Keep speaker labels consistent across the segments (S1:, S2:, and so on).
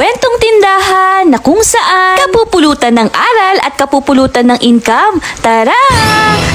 S1: kwentong tindahan na kung saan kapupulutan ng aral at kapupulutan ng income. Tara!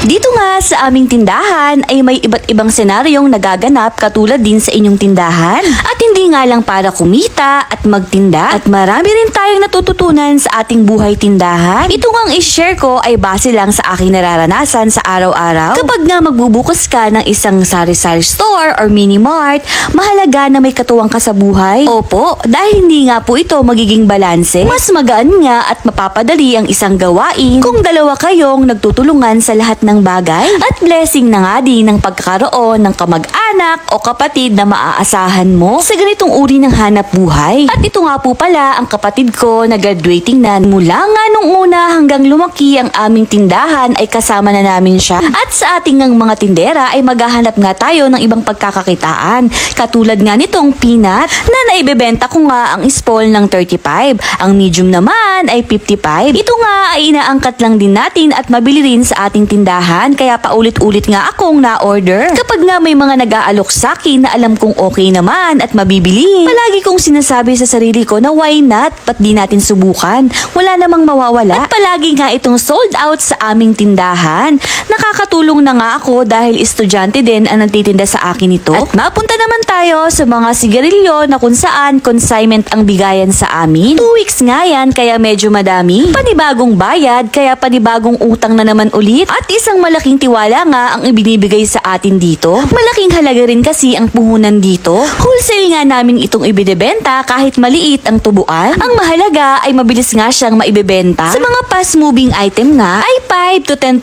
S1: Dito nga sa aming tindahan ay may iba't ibang senaryong nagaganap katulad din sa inyong tindahan. At hindi nga lang para kumita at magtinda at marami rin tayong natututunan sa ating buhay tindahan. Ito nga ang i-share ko ay base lang sa aking nararanasan sa araw-araw. Kapag nga magbubukas ka ng isang sari-sari store or mini mart, mahalaga na may katuwang ka sa buhay. Opo, dahil hindi nga po ito magiging balanse, mas magaan nga at mapapadali ang isang gawain kung dalawa kayong nagtutulungan sa lahat ng bagay. At blessing na nga din ng pagkakaroon ng kamag-anak o kapatid na maaasahan mo sa ganitong uri ng hanap buhay. At ito nga po pala ang kapatid ko na graduating na mula nga nung una hanggang lumaki ang aming tindahan ay kasama na namin siya. At sa ating ng mga tindera ay maghahanap nga tayo ng ibang pagkakakitaan. Katulad nga nitong peanut na naibebenta ko nga ang small ng 35. Ang medium naman ay 55. Ito nga ay inaangkat lang din natin at mabili rin sa ating tindahan kaya paulit-ulit nga akong na-order. Kapag nga may mga nag-aalok sa akin na alam kong okay naman at mabibili, palagi kong sinasabi sa sarili ko na why not? Ba't di natin subukan? Wala namang mawawala. At palagi nga itong sold out sa aming tindahan. Nakakatulong na nga ako dahil estudyante din ang nagtitinda sa akin ito. At mapunta naman tayo sa mga sigarilyo na kung saan consignment ang bigayan sa amin. Two weeks nga yan kaya medyo madami. Panibagong bayad kaya panibagong utang na naman ulit. At isang malaking tiwala nga ang ibinibigay sa atin dito. Malaking halaga rin kasi ang puhunan dito. Wholesale nga namin itong ibinebenta kahit maliit ang tubuan. Ang mahalaga ay mabilis nga siyang maibebenta. Sa mga fast moving item nga ay 5 to 10%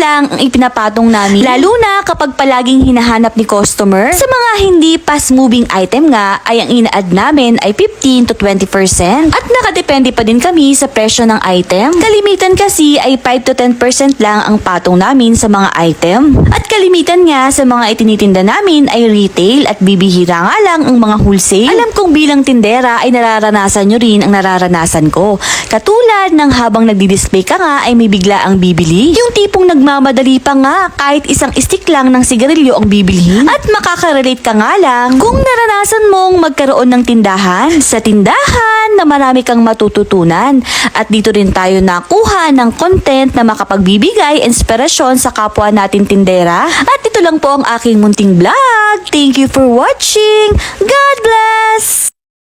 S1: lang ang ipinapatong namin. Lalo na kapag palaging hinahanap ni customer. Sa mga hindi fast moving item nga ay ang ina-add namin ay 15 to 20%. At nakadepende pa din kami sa presyo ng item. Kalimitan kasi ay 5 to 10% lang ang patong namin sa mga item. At kalimitan nga sa mga itinitinda namin ay retail at bibihira nga lang ang mga wholesale. Alam kong bilang tindera ay nararanasan nyo rin ang nararanasan ko. Katulad ng habang nagdi-display ka nga ay may bigla ang bibili. Yung tipong nagmamadali pa nga kahit isang stick lang ng sigarilyo ang bibilhin. At makakarelate ka nga lang kung naranasan mong magkaroon ng tindahan sa tindahan na marami kang matututunan. At dito rin tayo nakuha ng content na makapagbibigay inspirasyon sa kapwa natin tindera. At ito lang po ang aking munting vlog. Thank you for watching. God bless!